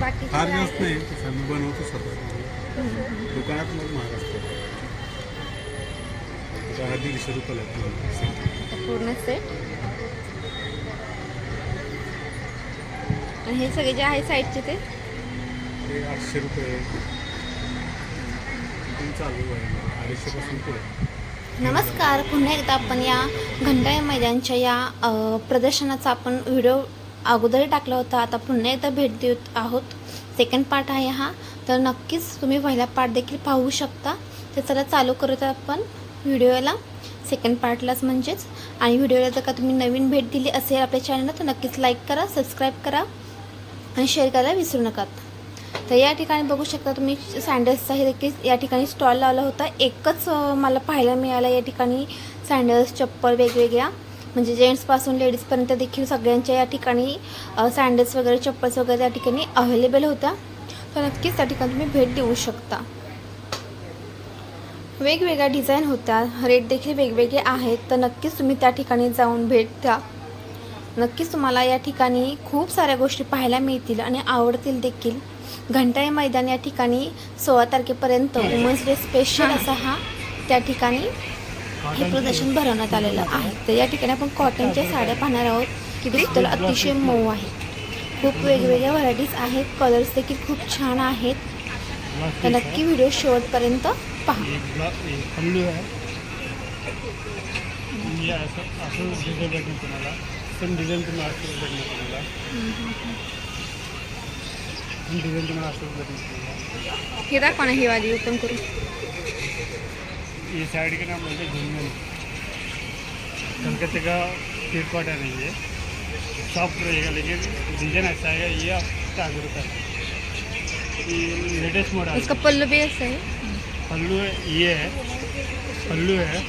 बाकी फार जास्त नाही बनवतो स्वतः दुकानात मग महाग असतो हा दीडशे रुपयाला आहे पूर्ण सेट आणि हे सगळे जे आहे साईडचे ते? आठशे रुपये. इथून चालू आहे. अडीचशेपासून पुढे. नमस्कार. पुन्हा एकदा आपण या घंटा मैदानच्या या प्रदर्शनाचा आपण व्हिडिओ अगोदरही टाकला होता. आता पुन्हा एकदा भेट देत आहोत. सेकंड पार्ट आहे हा. तर नक्कीच तुम्ही पहिला पार्ट देखील पाहू शकता. तर चला चालू करत आपण व्हिडिओला. सेकंड पार्टलाच म्हणजेच. आणि व्हिडिओला जर का तुम्ही नवीन भेट दिली असेल आपल्या चॅनलला तर नक्कीच लाईक करा सबस्क्राईब करा आणि शेअर करायला विसरू नका. तर या ठिकाणी बघू शकता तुम्ही सँडल्सचा हे देखील या ठिकाणी स्टॉल लावला होता. एकच मला पाहायला मिळाला या ठिकाणी सँडल्स चप्पल वेगवेगळ्या. म्हणजे जेंट्सपासून लेडीजपर्यंत देखील सगळ्यांच्या या ठिकाणी सँडल्स वगैरे चप्पल्स वगैरे या ठिकाणी अवेलेबल होत्या. तर नक्कीच त्या ठिकाणी तुम्ही भेट देऊ शकता. वेगवेगळ्या डिझाईन होत्या. रेट देखील वेगवेगळे आहेत. तर नक्कीच तुम्ही त्या ठिकाणी जाऊन भेट द्या. नक्कीच तुम्हाला या ठिकाणी खूप साऱ्या गोष्टी पाहायला मिळतील आणि आवडतील देखील. घंटाई मैदान या ठिकाणी सोळा तारखेपर्यंत वुमन्स डे स्पेशल असा हा त्या ठिकाणी हे प्रदर्शन भरवण्यात आलेलं आहे. तर या ठिकाणी आपण कॉटनच्या साड्या पाहणार आहोत की दिसतील अतिशय मऊ आहे खूप वेगवेगळ्या व्हरायटीज आहेत. कलर्स देखील खूप छान आहेत. तर नक्की व्हिडिओ शेवटपर्यंत पहा. हे दाखवा ना ही वाली ओपन करून. ये साइड के नाम बोलते झुंझुन कलकत्ते का फिर कॉटन है ये। सॉफ्ट रहेगा लेकिन डिज़ाइन अच्छा आएगा ये आपका आगे रुपये लेटेस्ट मॉडल इसका पल्लू भी ऐसा है। पल्लू है ये है। पल्लू है।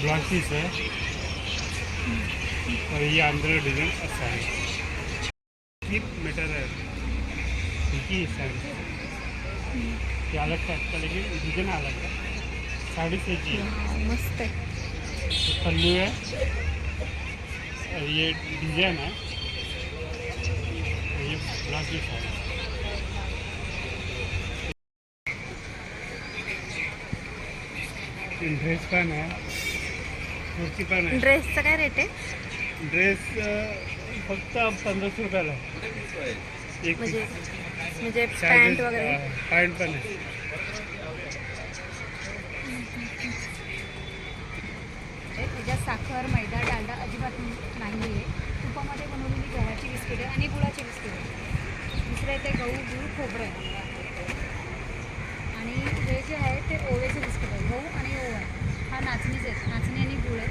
ब्लाउज पीस है। और ये अंदर डिज़ाइन अच्छा है। ये मीटर है। ठीक है ये अलग लेकिन डिजाइन अलग है साड़ी से जी है मस्त आहे. पल्लू है डिजाइन है ब्लाउज पीस है ड्रेस पण आहे. कुर्ती पण आहे. ड्रेसचा काय रेट आहे? ड्रेस फक्त पंधराशे रुपयाला आहे. एक म्हणजे म्हणजे पॅन्ट वगैरे. पॅन्ट पण आहे. त्याच्यात साखर मैदा डालडा अजिबात नाही आहे तुपामध्ये बनवलेली गव्हाची बिस्किटे आणि गुळाची बिस्किटे. दुसरं ते गहू गुळ खोबरं. आहे आणि हे जे आहे ते ओव्याचे बिस्किट आहे गहू आणि ओवा आहे हा नाचणीचे आहेत नाचणी आणि गुळ आहे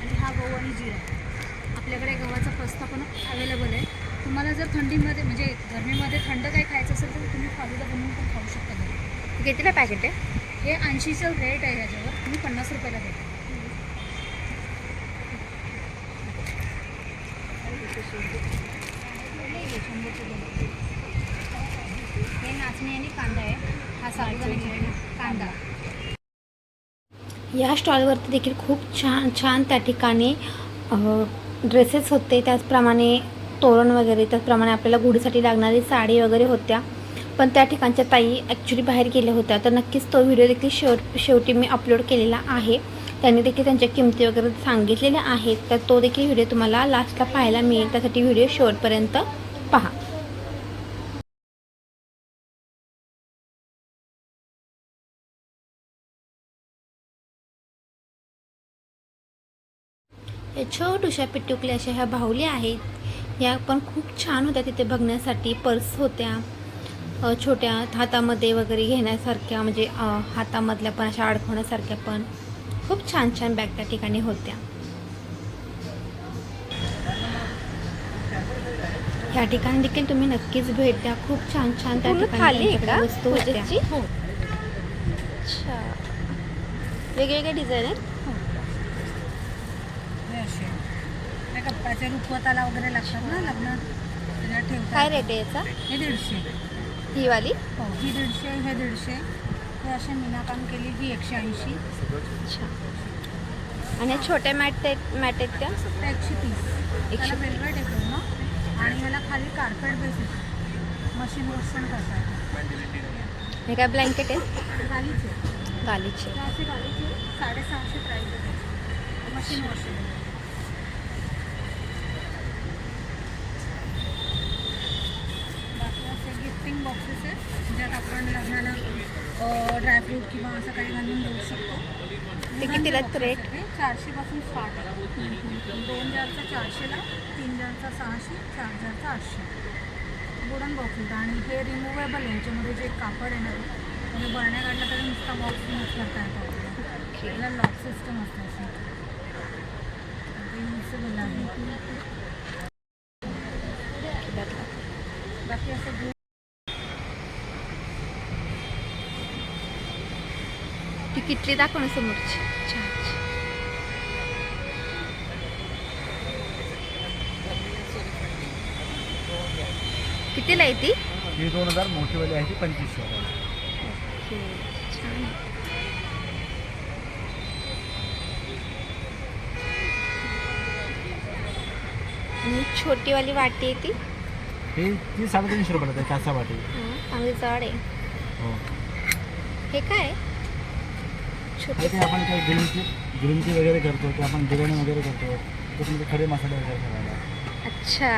आणि हा गहू आणि जिरा आहे आपल्याकडे गव्हाचा पस्ता पण अवेलेबल आहे तुम्हाला जर थंडीमध्ये म्हणजे गरमीमध्ये थंड काही खायचं असेल तर तुम्ही फालुदा बनवून पण खाऊ शकता घरी कितीला पॅकेट आहे हे ऐंशीचं रेट आहे ह्याच्यावर. तुम्ही पन्नास रुपयाला देता हे नाचणी आणि कांदा आहे. हा साबुदाणा कांदा. या स्टॉलवरती देखील खूप छान छान त्या ठिकाणी ड्रेसेस होते. त्याचप्रमाणे तोरण वगैरे त्याचप्रमाणे आपल्याला गुढीसाठी लागणारी साडी वगैरे होत्या. पण त्या ठिकाणच्या ताई ॲक्च्युली बाहेर गेल्या होत्या. तर नक्कीच तो व्हिडिओ देखील शेव शेवटी मी अपलोड केलेला आहे. त्यांनी देखील त्यांच्या किमती वगैरे सांगितलेल्या आहेत. तर तो देखील व्हिडिओ तुम्हाला लास्टला पाहायला मिळेल. त्यासाठी व्हिडिओ शेवटपर्यंत पहा. या छोटूशा पिटुकल्या अशा ह्या बाहुल्या आहेत. या पण खूप छान होत्या तिथे बघण्यासाठी. पर्स होत्या. छोट्या हातामध्ये वगैरे घेण्यासारख्या म्हणजे हातामधल्या पण अशा अडकवण्यासारख्या पण खूप छान छान बॅग त्या ठिकाणी होत्या. या ठिकाणी देखील तुम्ही नक्कीच भेट द्या. खूप छान छान त्या ठिकाणी वस्तू? अच्छा. वेगवेगळ्या डिझाईन आहेत? हे. कप्प्याचे रुखवताला वगैरे लागतात ना लग्न? त्याच्यात काय रेट आहे याचा? हे दीडशे. ही वाली हो. ही दीडशे हे दीडशे. हे असे मीनाकाम केली ही एकशे ऐंशी. अच्छा. आणि या छोट्या मॅट मॅट आहेत त्या? त्या एकशे तीस. एकशे त्याला वेलवेट आहे पूर्ण. आणि ह्याला खाली कार्पेट बेस येतो मशीन वॉश पण करता येतं हे काय ब्लँकेट आहे? गालीचे. गालीचे. असे गालीचे साडेसहाशे प्राईस आहे मशीन वॉश बाकी बॉक्सेस आहेत ज्यात आपण लग्नाला ड्रायफ्रूट किंवा असं काही घालून देऊ शकतो. ते कितीला rate? चारशेपासून स्टार्ट आहे दोन जारचा चारशेला तीन जारचा सहाशे चार जारचा आठशे. वुडन बॉक्स होता आणि हे रिमुवेबल आहे याच्यामध्ये जे कापड येणार म्हणजे बरण्या काढला तरी नुसता बॉक्स यूज करता येतो. आपल्याला याला लॉक सिस्टम असतं युजेबल आहे. बाकी असं ती किटली दाखव ना समोरची चहाची. कितीला आहे ती ही दोन हजार मोठीवाली आहे ती पंचवीसशे रुपये छान आहे. आणि छोटीवाली वाटी आहे ती ही ती साडेतीनशे रुपयाला आहे कासा वाटी हं, चांगली जड आहे हो हे काय आहे? छोटे ते आपण काही ग्रीन टी ग्रीन टी वगैरे करतो की आपण बिर्याणी वगैरे करतो. त्याच्यामध्ये खडे मसाले वगैरे ठेवायला अच्छा.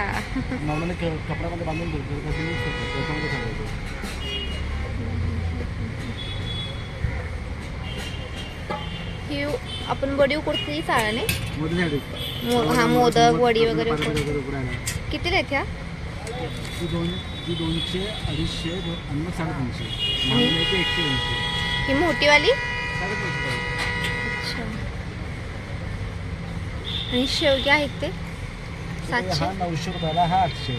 नॉर्मली क कपड्यामध्ये बांधून देतो त्याच्यामध्ये ठेवायचं. ही आपण वडी उकडतो ती चाळ नाही मोदीसाठी मो- हा मोदक वडी वगैरे कितीला आहेत ह्या? ती दोन ती दोनशे अडीचशे दो- आणि मग साडेतीनशे. आणि- नॉर्मल ते एकशे ऐंशी ही मोठीवाली? अच्छा. आणि शेवगे आहेत ते. हा सातशे नऊशे रुपयाला हा आठशे.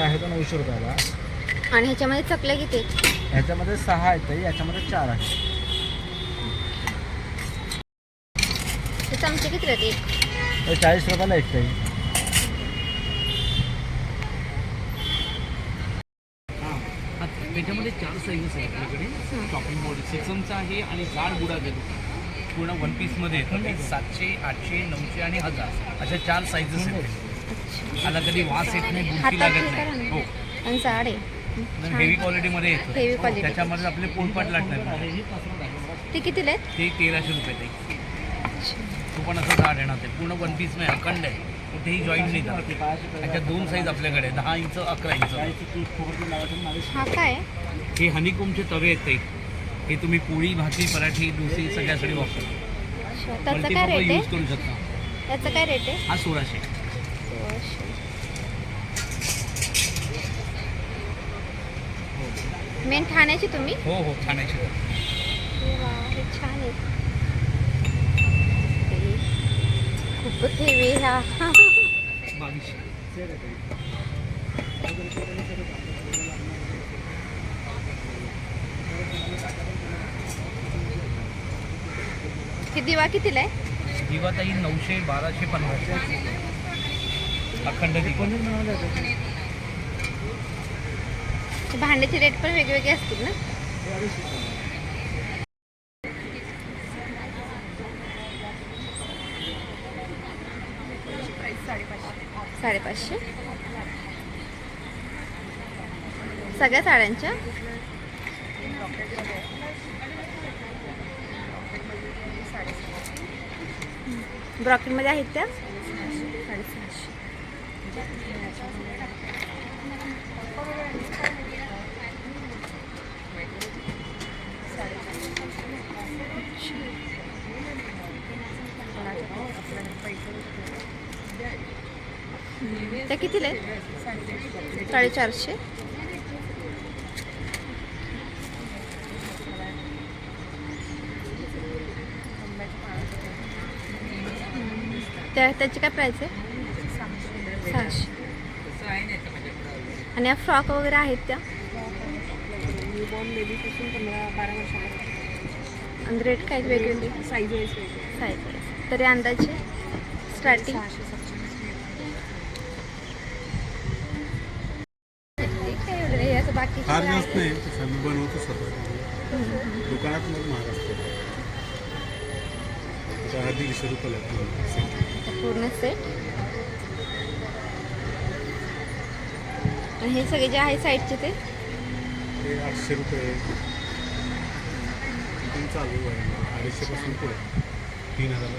आहे तो नऊशे रुपयाला. आणि ह्याच्यामध्ये चकल्या किती आहेत? ह्याच्यामध्ये सहा आहेत याच्यामध्ये चार आहेत. ते चमचे किती तर चाळीस रुपयाला एक ताई. त्याच्यामध्ये चार साईजेस आहेत आपल्याकडे. शॉपिंग बोर्ड सेसमचा आहे आणि जाड बुडाचा पूर्ण वन पीसमध्ये येतं एक सातशे आठशे नऊशे आणि हजार. अशा चार साईजेस आहेत त्याला कधी वास येत नाही हातात लागत हे नाही हो. आणि जाड आहे. हेवी क्वालिटीमध्ये येतं. Quality. त्याच्यामध्ये आपले पोलपाट लागणार. ते कितीला ते तेराशे रुपये ते. तो पण असं जाड येणार ते. पूर्ण वन पीस नाही अखंड आहे. कुठेही जॉईंट नाही जात त्याच्यात दोन साईज आपल्याकडे दहा इंच अकरा इंच. हा काय? हे हनीकोमचे तवे आहेत ते. हे तुम्ही पोळी भाजी पराठी डोसे सगळ्यासाठी वापरू. अच्छा, त्याचं काय मल्टीपर्पज यूज करू शकता. त्याचं काय रेट आहे? हा सोळाशे. मेन ठाण्याची तुम्ही? हो हो ठाण्याचे. छान आहे. खूपच हेवी हा. हे दिवा कितीला आहे? दिवाताई नऊशे बाराशे पंधराशे अखंड दिवा. भांड्याचे रेट पण वेगवेगळे असतील ना? साडेपाचशे सगळ्या साड्यांच्या? ब्रॉकेटमध्ये आहेत त्या? त्या कितीला आहेत? साडेचारशे. त्या त्याची काय प्राईस आहे? सहाशे. आणि या फ्रॉक वगैरे आहेत त्या? आणि रेट काय वेगवेगळे? साईज साईज तरी अंदाजे? स्टार्टिंग काय एवढं नाही, असं बाकी फार जास्त नाही आम्ही बनवतो स्वतः. दुकानात मग महाग असतो हा दीडशे रुपयाला आहे पूर्ण सेट आणि हे सगळे जे आहे साईडचे ते? आठशे रुपये. चालू आहे. अडीचशेपासून पुढे. तीन हजार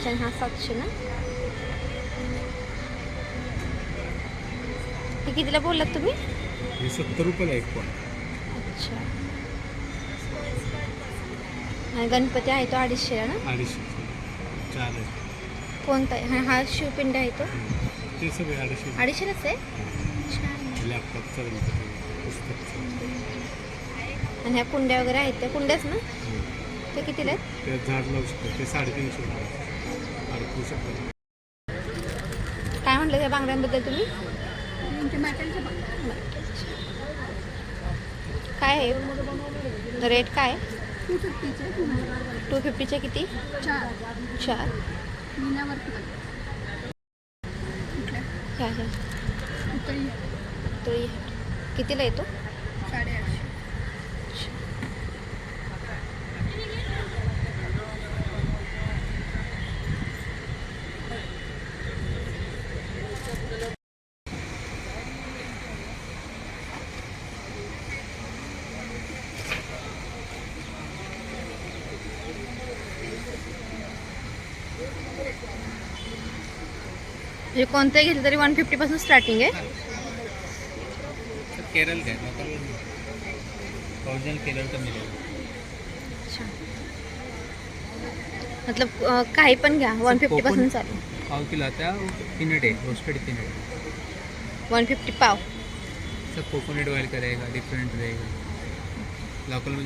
पाचशे हा सातशे ना हे कितीला बोललात तुम्ही? हे सत्तर रुपयाला एक पण अच्छा. आणि गणपती आहे तो अडीचशेला ना? अडीचशे चार आहे. कोणता आहे? हा हा शिवपिंड आहे तो. ते सगळे अडीचशे अडीचशेलाच आहे? छान. लॅपटॉपचं पुस्तकचं आणि ह्या कुंड्या वगैरे आहेत त्या कुंड्याच ना? ते कितीला आहेत? ते झाड लावू शकतो. ते साडेतीनशे रुपये अडकू शकतो. काय म्हटलं त्या बांगड्यांबद्दल तुम्ही? काय आहे? रेट काय? टू फिफ्टीचे टू फिफ्टीचे किती? चार. तरी कितीला येतो? साडेआठशे. म्हणजे कोणतंही घेतलं तरी वन फिफ्टीपासून स्टार्टिंग आहे काय लोकल ओरिजिनल केरळ तर मिळेल अच्छा। मतलब अं, काही पण घ्या वन फिफ्टीपासून चालू पाव किलो आता पीनट है रोस्टेड पीनट वन फिफ्टी पाव। सब कोकोनट ऑयल का रहेगा डिफरेंट रहेगा। लोकल में